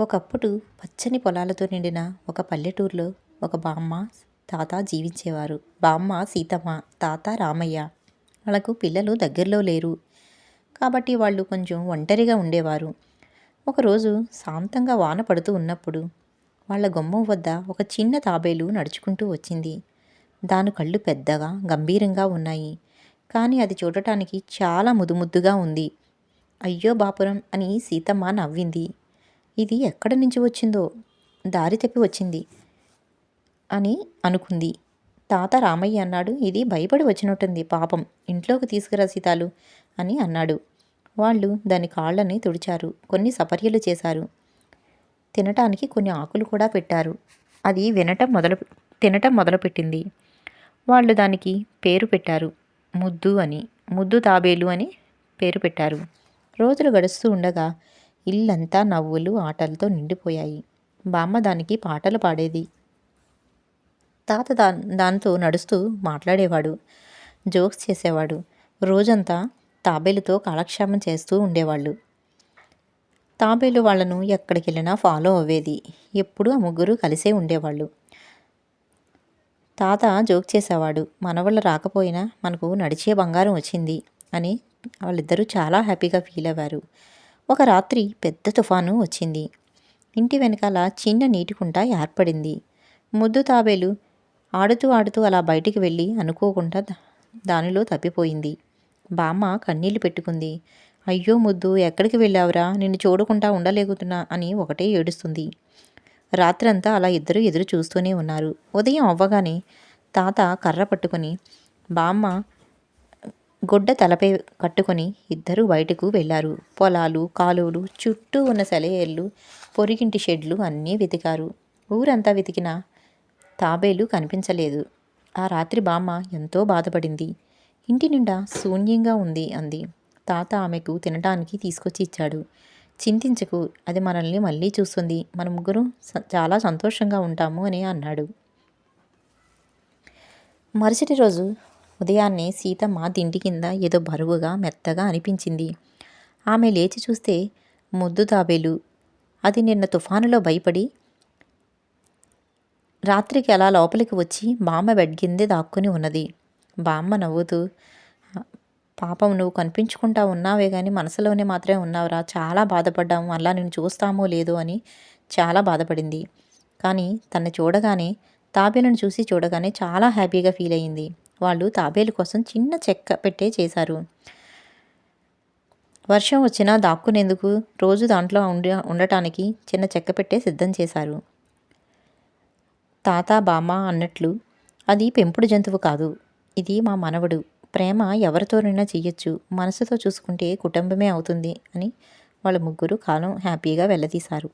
ఒకప్పుడు పచ్చని పొలాలతో నిండిన ఒక పల్లెటూరులో ఒక బామ్మ తాత జీవించేవారు. బామ్మ సీతమ్మ తాత రామయ్య. వాళ్ళకు పిల్లలు దగ్గరలో లేరు. కాబట్టి వాళ్ళు కొంచెం ఒంటరిగా ఉండేవారు. ఒకరోజు శాంతంగా వాన పడుతూ ఉన్నప్పుడు వాళ్ళ గుమ్మం వద్ద ఒక చిన్న తాబేలు నడుచుకుంటూ వచ్చింది. దాని కళ్ళు పెద్దగా గంభీరంగా ఉన్నాయి. కానీ అది చూడటానికి చాలా ముదుముద్దుగా ఉంది. అయ్యో బాపురం అని సీతమ్మ నవ్వింది. ఇది ఎక్కడి నుంచి వచ్చిందో? దారి తప్పి వచ్చింది అని అనుకుంది. తాత రామయ్య అన్నాడు ఇది భయపడి వచ్చినట్టుంది పాపం ఇంట్లోకి తీసుకురా సీతాలు అని అన్నాడు. వాళ్ళు దాని కాళ్ళని తుడిచారు కొన్ని సపర్యలు చేశారు. తినటానికి కొన్ని ఆకులు కూడా పెట్టారు. అది వినటం మొదలు తినటం మొదలుపెట్టింది. వాళ్ళు దానికి పేరు పెట్టారు ముద్దు అని ముద్దు తాబేలు అని పేరు పెట్టారు. రోజులు గడుస్తూ ఉండగా ఇల్లంతా నవ్వులు ఆటలతో నిండిపోయాయి. బామ్మ దానికి పాటలు పాడేది. తాత దా దాంతో నడుస్తూ మాట్లాడేవాడు. జోక్స్ చేసేవాడు. రోజంతా తాబేలుతో కాలక్షేమం చేస్తూ ఉండేవాళ్ళు. తాబేలు వాళ్ళను ఎక్కడికి వెళ్ళినా ఫాలో అవ్వేది. ఎప్పుడూ ఆ ముగ్గురు కలిసే ఉండేవాళ్ళు. తాత జోక్ చేసేవాడు. మనవళ్ళు రాకపోయినా మనకు నడిచే బంగారం వచ్చింది అని వాళ్ళిద్దరూ చాలా హ్యాపీగా ఫీల్ అయ్యారు ఒక రాత్రి పెద్ద తుఫాను వచ్చింది. ఇంటి వెనకాల చిన్న నీటికుంట ఏర్పడింది. ముద్దు తాబేలు ఆడుతూ ఆడుతూ అలా బయటికి వెళ్ళి అనుకోకుండా దానిలో తప్పిపోయింది. బామ్మ కన్నీళ్ళు పెట్టుకుంది. అయ్యో ముద్దు ఎక్కడికి వెళ్ళావురా? నిన్ను చూడకుండా ఉండలేకుతున్నా అని ఒకటే ఏడుస్తుంది. రాత్రంతా అలా ఇద్దరు ఎదురు చూస్తూనే ఉన్నారు. ఉదయం అవ్వగానే తాత కర్ర పట్టుకొని బామ్మ గుడ్డ తలపై కట్టుకొని ఇద్దరూ బయటకు వెళ్ళారు. పొలాలు కాలువలు చుట్టూ ఉన్న సెలయేళ్ళు పొరిగింటి షెడ్లు అన్నీ వెతికారు. ఊరంతా వెతికినా తాబేలు కనిపించలేదు. ఆ రాత్రి బామ్మ ఎంతో బాధపడింది. ఇంటి నిండా శూన్యంగా ఉంది అంది. తాత ఆమెకు తినడానికి తీసుకొచ్చి ఇచ్చాడు. చింతించకు అది మనల్ని మళ్ళీ చూస్తుంది. మన ముగ్గురు చాలా సంతోషంగా ఉంటాము అని అన్నాడు. మరుసటి రోజు ఉదయాన్నే సీతమ్మ దిండి కింద ఏదో బరువుగా మెత్తగా అనిపించింది. ఆమె లేచి చూస్తే ముద్దు తాబేలు అది నిన్న తుఫానులో భయపడి రాత్రికి అలా లోపలికి వచ్చి బామ్మ బెడ్ కిందే దాక్కుని ఉన్నది. బామ్మ నవ్వుతూ పాపం నువ్వు కనిపించుకుంటా ఉన్నావే కానీ మనసులోనే మాత్రమే ఉన్నావురా. చాలా బాధపడ్డాము అలా నేను చూస్తామో లేదో అని చాలా బాధపడింది. కానీ తను చూడగానే తాబేలను చూసి చూడగానే చాలా హ్యాపీగా ఫీల్ అయ్యింది వాళ్ళు తాబేలు కోసం చిన్న చెక్క పెట్టే చేశారు. వర్షం వచ్చినా దాక్కునేందుకు రోజు దాంట్లో ఉండ ఉండటానికి చిన్న చెక్క పెట్టే సిద్ధం చేశారు. తాత బామ్మ అన్నట్లు అది పెంపుడు జంతువు కాదు ఇది మా మనవడు. ప్రేమ ఎవరితోనైనా చెయ్యొచ్చు మనసుతో చూసుకుంటే కుటుంబమే అవుతుంది అని వాళ్ళ ముగ్గురు కాలం హ్యాపీగా వెళ్ళదీశారు